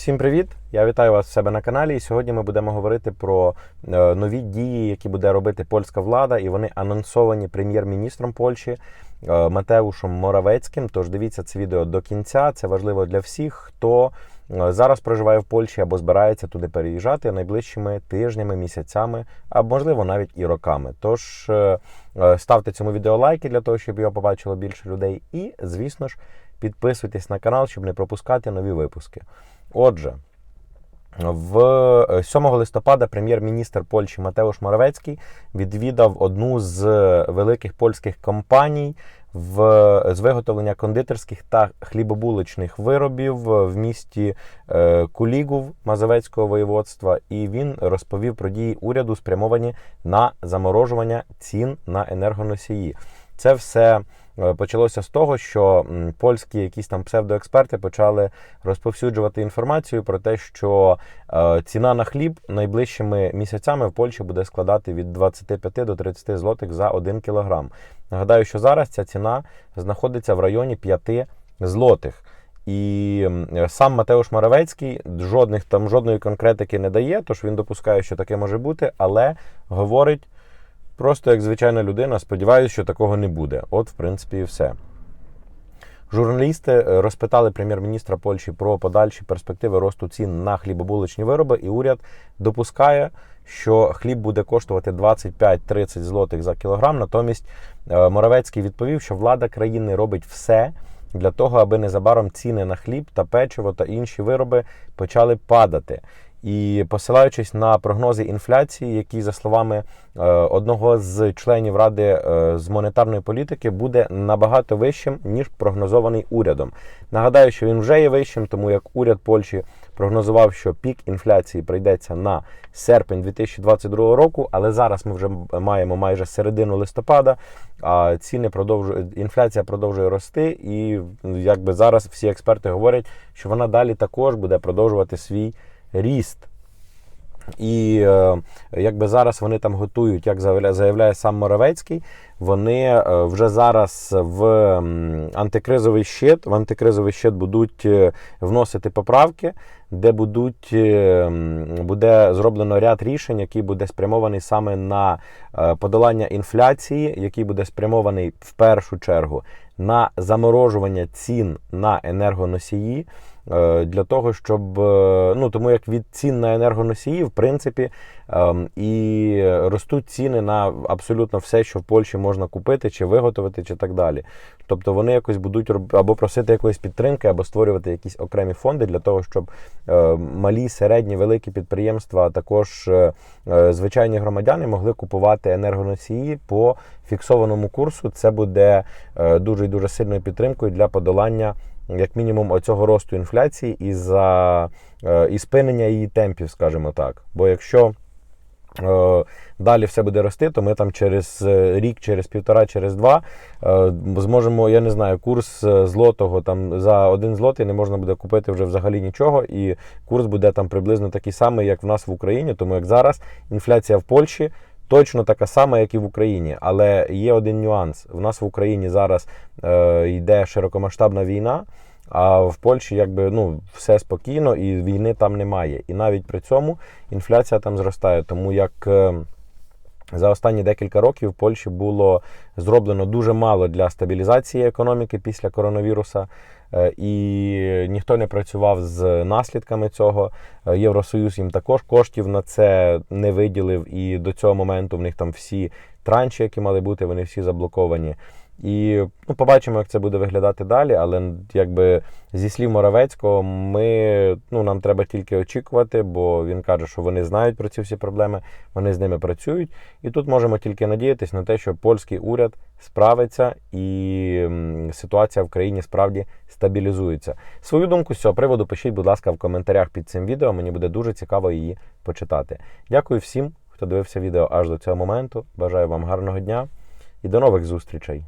Всім привіт! Я вітаю вас в себе на каналі. І сьогодні ми будемо говорити про е, нові дії, які буде робити польська влада, і вони анонсовані прем'єр-міністром Польщі е, Матеушем Моравецьким. Тож дивіться це відео до кінця. Це важливо для всіх, хто зараз проживає в Польщі або збирається туди переїжджати найближчими тижнями, місяцями, а можливо навіть і роками. Тож е, е, ставте цьому відео лайки для того, щоб його побачило більше людей. І, звісно ж, підписуйтесь на канал, щоб не пропускати нові випуски. Отже, в 7 листопада прем'єр-міністр Польщі Матеуш Моравецький відвідав одну з великих польських компаній в, з виготовлення кондитерських та хлібобуличних виробів в місті е, Кулігув Мазовецького воєводства, і він розповів про дії уряду, спрямовані на заморожування цін на енергоносії. Це все е, почалося з того, що польські якісь там псевдоексперти почали розповсюджувати інформацію про те, що е, ціна на хліб найближчими місяцями в Польщі буде складати від 25 до 30 злотих за 1 кілограм. Нагадаю, що зараз ця ціна знаходиться в районі 5 злотих. І сам Матеуш Моравецький жодних там жодної конкретики не дає, тож він допускає, що таке може бути, але говорить. Просто як звичайна людина, сподіваюся, що такого не буде. От, в принципі, і все. Журналісти е, розпитали прем'єр-міністра Польщі про подальші перспективи росту цін на хлібобуличні вироби, і уряд допускає, що хліб буде коштувати 25-30 злотих за кілограм. Натомість е, Моравецький відповів, що влада країни робить все для того, аби незабаром ціни на хліб та печиво та інші вироби почали падати. І посилаючись на прогнози інфляції, які, за словами е, одного з членів ради е, з монетарної політики, буде набагато вищим ніж прогнозований урядом. Нагадаю, що він вже є вищим, тому як уряд Польщі прогнозував, що пік інфляції прийдеться на серпень 2022 року, але зараз ми вже маємо майже середину листопада. А ціни продовжують інфляція продовжує рости, і якби зараз всі експерти говорять, що вона далі також буде продовжувати свій ріст. І е, якби зараз вони там готують, як заявляє, сам Моравецький, вони е, вже зараз в антикризовий щит, в антикризовий щит будуть е, вносити поправки, де будуть, буде зроблено ряд рішень, який буде спрямований саме на подолання інфляції, який буде спрямований в першу чергу на заморожування цін на енергоносії. Е, Для того, щоб е, ну тому як від цін на енергоносії, в принципі, ем, і ростуть ціни на абсолютно все, що в Польщі можна купити, чи виготовити, чи так далі. Тобто вони якось будуть або просити якоїсь підтримки, або створювати якісь окремі фонди для того, щоб е, малі, середні, великі підприємства, а також звичайні громадяни могли купувати енергоносії по фіксованому курсу. Це буде дуже дуже сильною підтримкою для подолання як мінімум оцього росту інфляції і за е, і спинення її темпів, скажімо так. Бо якщо е, далі все буде рости, то ми там через е, рік, через півтора, через два зможемо, я не знаю, курс злотого там за один злотий не можна буде купити вже взагалі нічого, і курс буде там приблизно такий самий, як в нас в Україні. Тому як зараз інфляція в Польщі. Точно така сама, як і в Україні, але є один нюанс. в нас в Україні зараз е, йде широкомасштабна війна, а в Польщі якби ну все спокійно і війни там немає. І навіть при цьому інфляція там зростає. Тому як е, за останні декілька років в Польщі було зроблено дуже мало для стабілізації економіки після коронавіруса, е, і ніхто не працював з наслідками цього. Е, Євросоюз їм також коштів на це не виділив, і до цього моменту в них там всі транші, які мали бути, вони всі заблоковані. І ну, побачимо, як це буде виглядати далі. Але якби зі слів Моравецького, ми ну нам треба тільки очікувати, бо він каже, що вони знають про ці всі проблеми, вони з ними працюють. І тут можемо тільки надіятися на те, що польський уряд справиться і ситуація в країні справді стабілізується. Свою думку з цього приводу пишіть, будь ласка, в коментарях під цим відео. Мені буде дуже цікаво її почитати. Дякую всім, хто дивився відео аж до цього моменту. Бажаю вам гарного дня і до нових зустрічей.